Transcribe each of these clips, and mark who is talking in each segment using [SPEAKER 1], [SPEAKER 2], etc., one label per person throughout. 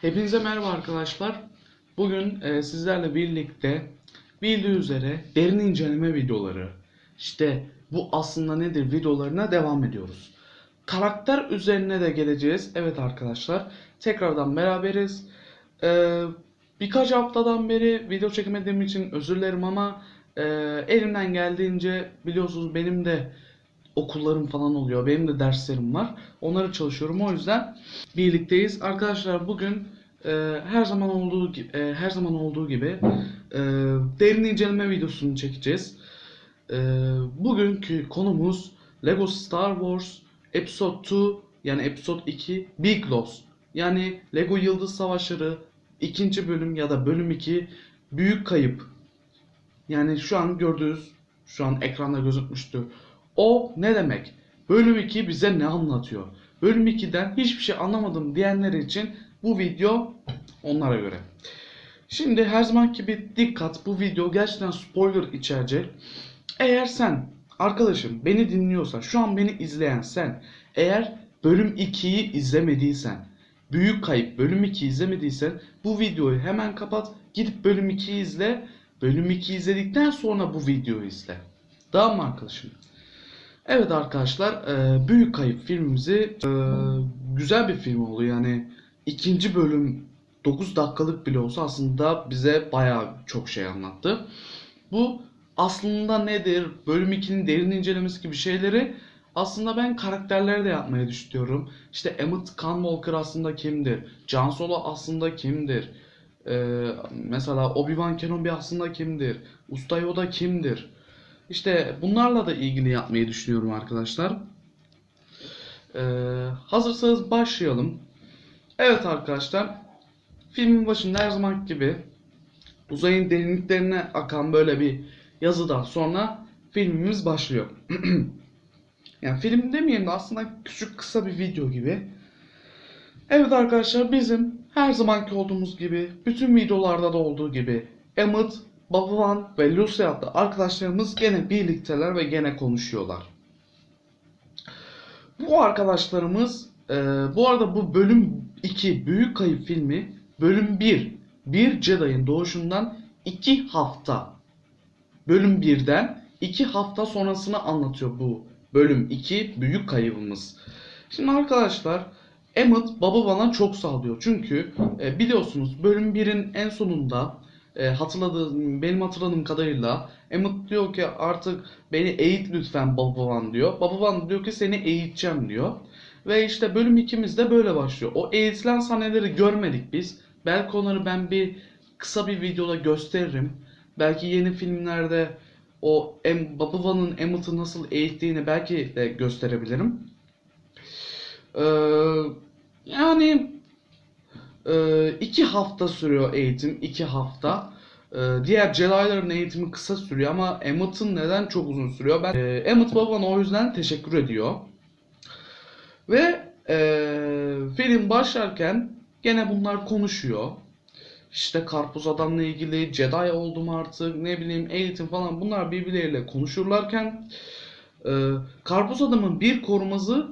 [SPEAKER 1] Hepinize merhaba arkadaşlar. Bugün e, sizlerle birlikte bildiği üzere derin inceleme videoları, işte bu aslında nedir videolarına devam ediyoruz. Karakter üzerine de geleceğiz. Evet arkadaşlar, tekrardan beraberiz. E, birkaç haftadan beri video çekemediğim için özür dilerim ama e, elimden geldiğince biliyorsunuz benim de okullarım falan oluyor. Benim de derslerim var. Onları çalışıyorum. O yüzden birlikteyiz. Arkadaşlar bugün e, her zaman olduğu gibi e, her zaman olduğu gibi e, derin inceleme videosunu çekeceğiz. E, bugünkü konumuz Lego Star Wars Episode 2 yani Episode 2 Big Loss. Yani Lego Yıldız Savaşları ikinci bölüm ya da bölüm 2 Büyük Kayıp. Yani şu an gördüğünüz şu an ekranda gözükmüştür. O ne demek? Bölüm 2 bize ne anlatıyor? Bölüm 2'den hiçbir şey anlamadım diyenler için bu video onlara göre. Şimdi her zaman gibi dikkat bu video gerçekten spoiler içerecek. Eğer sen arkadaşım beni dinliyorsan şu an beni izleyen sen eğer bölüm 2'yi izlemediysen Büyük Kayıp bölüm 2'yi izlemediysen bu videoyu hemen kapat gidip bölüm 2'yi izle. Bölüm 2'yi izledikten sonra bu videoyu izle. Tamam mı arkadaşım? Evet arkadaşlar, Büyük Kayıp filmimizi güzel bir film oldu. Yani ikinci bölüm 9 dakikalık bile olsa aslında bize bayağı çok şey anlattı. Bu aslında nedir? Bölüm 2'nin derin incelemesi gibi şeyleri aslında ben karakterlere de yapmayı düşünüyorum. İşte Emmett Walker aslında kimdir? Jan Solo aslında kimdir? E, mesela Obi-Wan Kenobi aslında kimdir? Usta Yoda kimdir? İşte bunlarla da ilgili yapmayı düşünüyorum arkadaşlar. Ee, hazırsanız başlayalım. Evet arkadaşlar. Filmin başında her zaman gibi uzayın derinliklerine akan böyle bir yazıdan sonra filmimiz başlıyor. yani film demeyelim de aslında küçük kısa bir video gibi. Evet arkadaşlar bizim her zamanki olduğumuz gibi bütün videolarda da olduğu gibi Emmett, Babavan ve Lucy adlı arkadaşlarımız gene birlikteler ve gene konuşuyorlar. Bu arkadaşlarımız e, bu arada bu bölüm 2 Büyük Kayıp filmi bölüm 1 bir Jedi'ın doğuşundan 2 hafta bölüm 1'den 2 hafta sonrasını anlatıyor bu bölüm 2 Büyük Kayıbımız. Şimdi arkadaşlar Emmett Babavan'a çok sallıyor. Çünkü e, biliyorsunuz bölüm 1'in en sonunda e, hatırladığım, benim hatırladığım kadarıyla Emmett diyor ki artık beni eğit lütfen Babavan diyor. Babavan diyor ki seni eğiteceğim diyor. Ve işte bölüm ikimizde böyle başlıyor. O eğitilen sahneleri görmedik biz. Belki onları ben bir kısa bir videoda gösteririm. Belki yeni filmlerde o em, Babavan'ın Emmett'ı nasıl eğittiğini belki de gösterebilirim. Ee, yani ee, iki hafta sürüyor eğitim. iki hafta. Ee, diğer Jedi'ların eğitimi kısa sürüyor ama Emmett'ın neden çok uzun sürüyor? Ben e, Emmett babana o yüzden teşekkür ediyor. Ve e, film başlarken gene bunlar konuşuyor. İşte karpuz adamla ilgili Jedi oldum artık ne bileyim eğitim falan bunlar birbirleriyle konuşurlarken e, karpuz adamın bir korumazı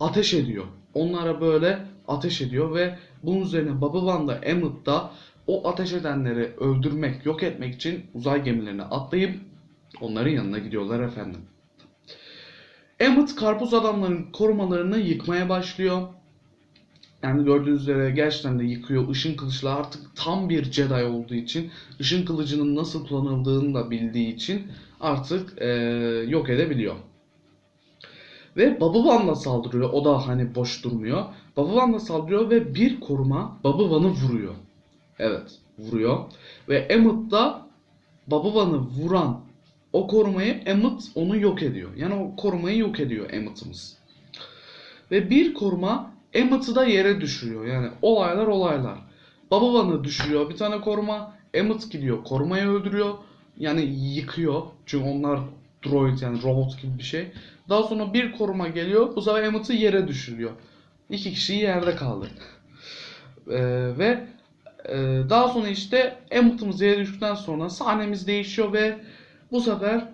[SPEAKER 1] ateş ediyor. Onlara böyle ateş ediyor ve bunun üzerine Babavan da Emmett da o ateş edenleri öldürmek, yok etmek için uzay gemilerine atlayıp onların yanına gidiyorlar efendim. Emmett karpuz adamların korumalarını yıkmaya başlıyor. Yani gördüğünüz üzere gerçekten de yıkıyor. Işın kılıçla artık tam bir Jedi olduğu için, ışın kılıcının nasıl kullanıldığını da bildiği için artık eee, yok edebiliyor. Ve Babavan'la saldırıyor. O da hani boş durmuyor. Babavan'la saldırıyor ve bir koruma Babavan'ı vuruyor. Evet, vuruyor. Ve Emmett da Babavan'ı vuran o korumayı Emmett onu yok ediyor. Yani o korumayı yok ediyor Emmett'ımız. Ve bir koruma Emmett'ı da yere düşürüyor. Yani olaylar olaylar. Babavan'ı düşürüyor bir tane koruma. Emmett gidiyor korumayı öldürüyor. Yani yıkıyor. Çünkü onlar droid yani robot gibi bir şey. Daha sonra bir koruma geliyor. Bu sefer Emmett'ı yere düşürüyor. İki kişi yerde kaldı. Ee, ve e, daha sonra işte Emmett'ımız yere düştükten sonra sahnemiz değişiyor ve bu sefer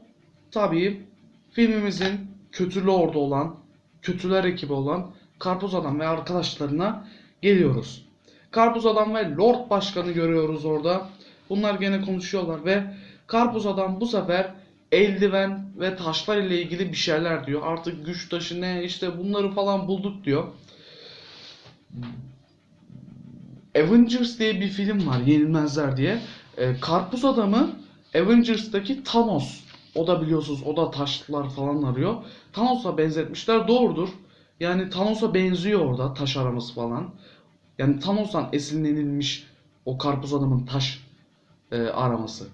[SPEAKER 1] tabii filmimizin kötülü ordu olan, kötüler ekibi olan Karpuz Adam ve arkadaşlarına geliyoruz. Karpuz Adam ve Lord Başkan'ı görüyoruz orada. Bunlar gene konuşuyorlar ve Karpuz Adam bu sefer eldiven ve taşlar ile ilgili bir şeyler diyor. Artık güç taşı ne işte bunları falan bulduk diyor. Avengers diye bir film var Yenilmezler diye. Ee, Karpuz Adamı Avengers'taki Thanos. O da biliyorsunuz o da taşlar falan arıyor. Thanos'a benzetmişler doğrudur. Yani Thanos'a benziyor orada taş araması falan. Yani Thanos'tan esinlenilmiş o Karpuz Adam'ın taş e, araması.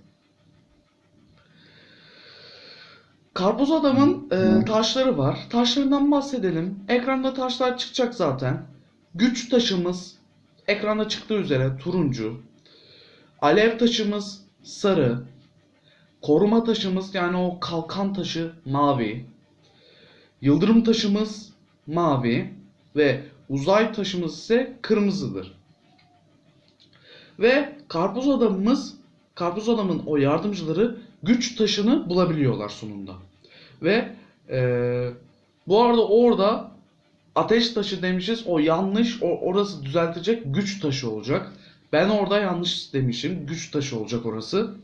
[SPEAKER 1] Karpuz Adam'ın e, taşları var. Taşlarından bahsedelim. Ekranda taşlar çıkacak zaten. Güç taşımız ekranda çıktığı üzere turuncu. Alev taşımız sarı. Koruma taşımız yani o kalkan taşı mavi. Yıldırım taşımız mavi ve uzay taşımız ise kırmızıdır. Ve karpuz adamımız, karpuz adamın o yardımcıları güç taşını bulabiliyorlar sonunda. Ve eee, bu arada orada ateş taşı demişiz. O yanlış. O, orası düzeltecek güç taşı olacak. Ben orada yanlış demişim. Güç taşı olacak orası.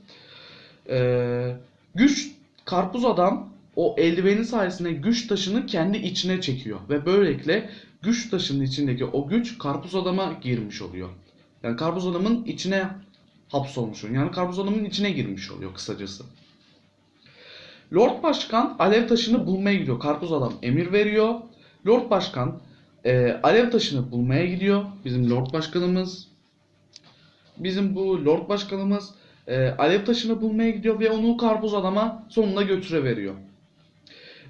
[SPEAKER 1] Eee, güç karpuz adam o eldiveni sayesinde güç taşını kendi içine çekiyor ve böylelikle güç taşının içindeki o güç karpuz adama girmiş oluyor. Yani karpuz adamın içine hapsolmuş oluyor. Yani karpuz adamın içine girmiş oluyor kısacası. Lord Başkan alev taşını bulmaya gidiyor. Karpuz adam emir veriyor. Lord Başkan e, alev taşını bulmaya gidiyor. Bizim Lord Başkanımız bizim bu Lord Başkanımız e, alev taşını bulmaya gidiyor ve onu karpuz adama sonuna götüreveriyor.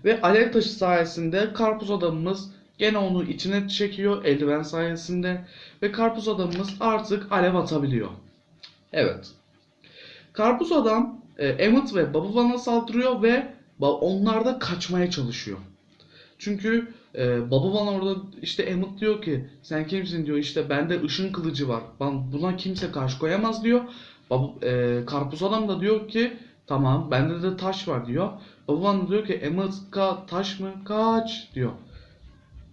[SPEAKER 1] Ve alev taşı sayesinde karpuz adamımız gene onu içine çekiyor eldiven sayesinde ve karpuz adamımız artık alev atabiliyor. Evet. Karpuz adam e, Emmett ve Babuvan'a saldırıyor ve onlar da kaçmaya çalışıyor. Çünkü e, Babuvan orada işte Emmett diyor ki sen kimsin diyor işte bende ışın kılıcı var. Ben, buna kimse karşı koyamaz diyor. Babu, e, Karpuz adam da diyor ki tamam bende de taş var diyor. Babuvan da diyor ki Emmett ka taş mı kaç diyor.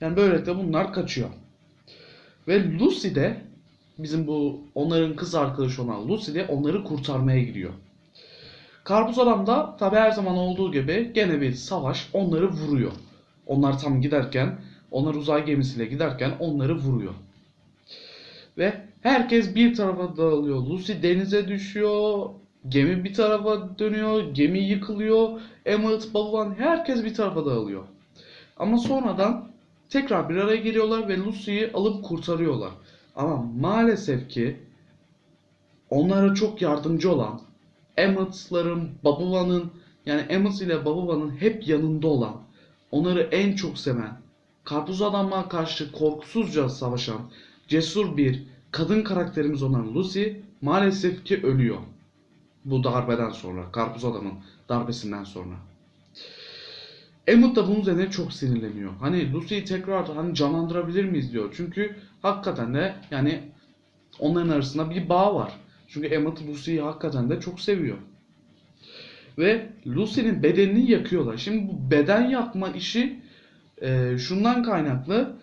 [SPEAKER 1] Yani böylelikle bunlar kaçıyor. Ve Lucy de bizim bu onların kız arkadaşı olan Lucy de onları kurtarmaya gidiyor. Karpuz Adam da tabi her zaman olduğu gibi gene bir savaş onları vuruyor. Onlar tam giderken, onlar uzay gemisiyle giderken onları vuruyor. Ve herkes bir tarafa dağılıyor. Lucy denize düşüyor. Gemi bir tarafa dönüyor. Gemi yıkılıyor. Emmett, Babuvan herkes bir tarafa dağılıyor. Ama sonradan tekrar bir araya geliyorlar ve Lucy'yi alıp kurtarıyorlar. Ama maalesef ki onlara çok yardımcı olan Emmett'ların, Babuvan'ın yani Emmett ile Babuvan'ın hep yanında olan, onları en çok seven, Karpuz Adam'a karşı korkusuzca savaşan, cesur bir kadın karakterimiz olan Lucy maalesef ki ölüyor. Bu darbeden sonra, Karpuz Adam'ın darbesinden sonra. Emmett da bunun üzerine çok sinirleniyor. Hani Lucy'yi tekrar hani canlandırabilir miyiz diyor. Çünkü hakikaten de yani onların arasında bir bağ var. Çünkü Emmett Lucy'yi hakikaten de çok seviyor. Ve Lucy'nin bedenini yakıyorlar. Şimdi bu beden yakma işi e, şundan kaynaklı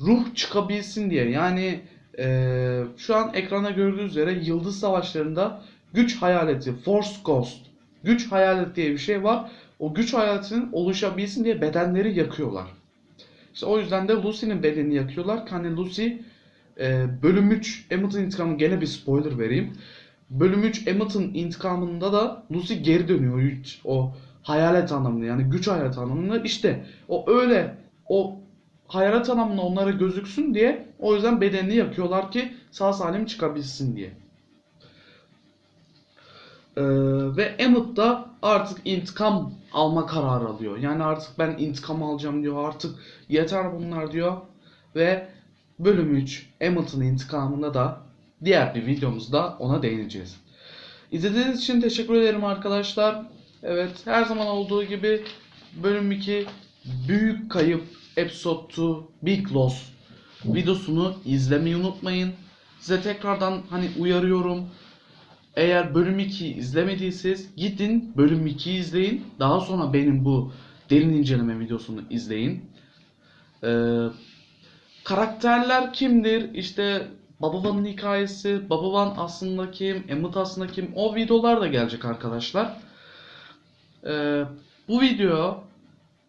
[SPEAKER 1] ruh çıkabilsin diye. Yani e, şu an ekranda gördüğünüz üzere Yıldız Savaşları'nda güç hayaleti, Force Ghost, güç hayaleti diye bir şey var. O güç hayaletinin oluşabilsin diye bedenleri yakıyorlar. İşte o yüzden de Lucy'nin bedenini yakıyorlar. Hani Lucy e, bölüm 3 Emmett'in intikamı gene bir spoiler vereyim. Bölüm 3 Emmett'in intikamında da Lucy geri dönüyor o hayalet anlamında yani güç hayalet anlamında işte o öyle o hayalet anlamında onlara gözüksün diye o yüzden bedenini yakıyorlar ki sağ salim çıkabilsin diye. Ee, ve Emmett da artık intikam alma kararı alıyor. Yani artık ben intikam alacağım diyor. Artık yeter bunlar diyor. Ve bölüm 3 Emmett'in intikamında da diğer bir videomuzda ona değineceğiz. İzlediğiniz için teşekkür ederim arkadaşlar. Evet her zaman olduğu gibi bölüm 2 Büyük Kayıp Episode 2 Big Loss videosunu izlemeyi unutmayın. Size tekrardan hani uyarıyorum. Eğer bölüm 2'yi izlemediyseniz gidin bölüm 2'yi izleyin. Daha sonra benim bu derin inceleme videosunu izleyin. Ee, karakterler kimdir? İşte Baba Van'ın hikayesi, Baba Van aslında kim, Emmett aslında kim o videolar da gelecek arkadaşlar. Ee, bu video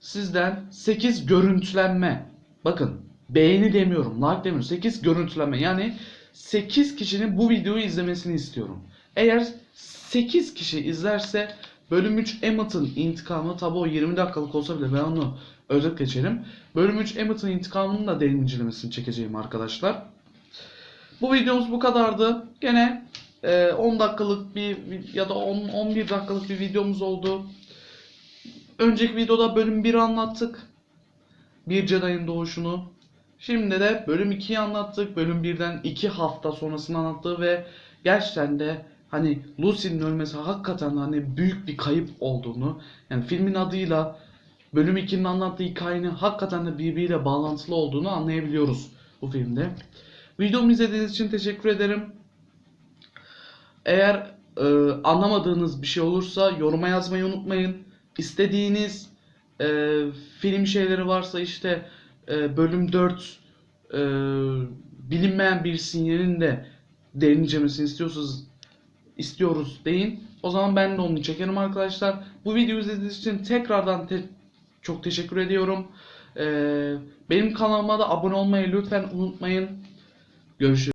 [SPEAKER 1] sizden 8 görüntülenme. Bakın beğeni demiyorum, like demiyorum. 8 görüntülenme. Yani 8 kişinin bu videoyu izlemesini istiyorum. Eğer 8 kişi izlerse bölüm 3 Emmett'ın intikamı tabi o 20 dakikalık olsa bile ben onu özet geçelim. Bölüm 3 Emmett'ın intikamının da derin incelemesini çekeceğim arkadaşlar. Bu videomuz bu kadardı. Gene e, 10 dakikalık bir ya da 10 11 dakikalık bir videomuz oldu. Önceki videoda bölüm 1'i anlattık. Bir Jedi'ın doğuşunu. Şimdi de bölüm 2'yi anlattık. Bölüm 1'den 2 hafta sonrasını anlattık ve gerçekten de hani Lucy'nin ölmesi hakikaten hani büyük bir kayıp olduğunu yani filmin adıyla bölüm 2'nin anlattığı hikayenin hakikaten de birbiriyle bağlantılı olduğunu anlayabiliyoruz bu filmde. Videomu izlediğiniz için teşekkür ederim. Eğer e, anlamadığınız bir şey olursa yoruma yazmayı unutmayın. İstediğiniz e, film şeyleri varsa işte e, bölüm 4 e, bilinmeyen bir sinyalin de derin incelemesini istiyorsanız istiyoruz deyin. O zaman ben de onu çekerim arkadaşlar. Bu videoyu izlediğiniz için tekrardan te- çok teşekkür ediyorum. E, benim kanalıma da abone olmayı lütfen unutmayın. Görüşürüz.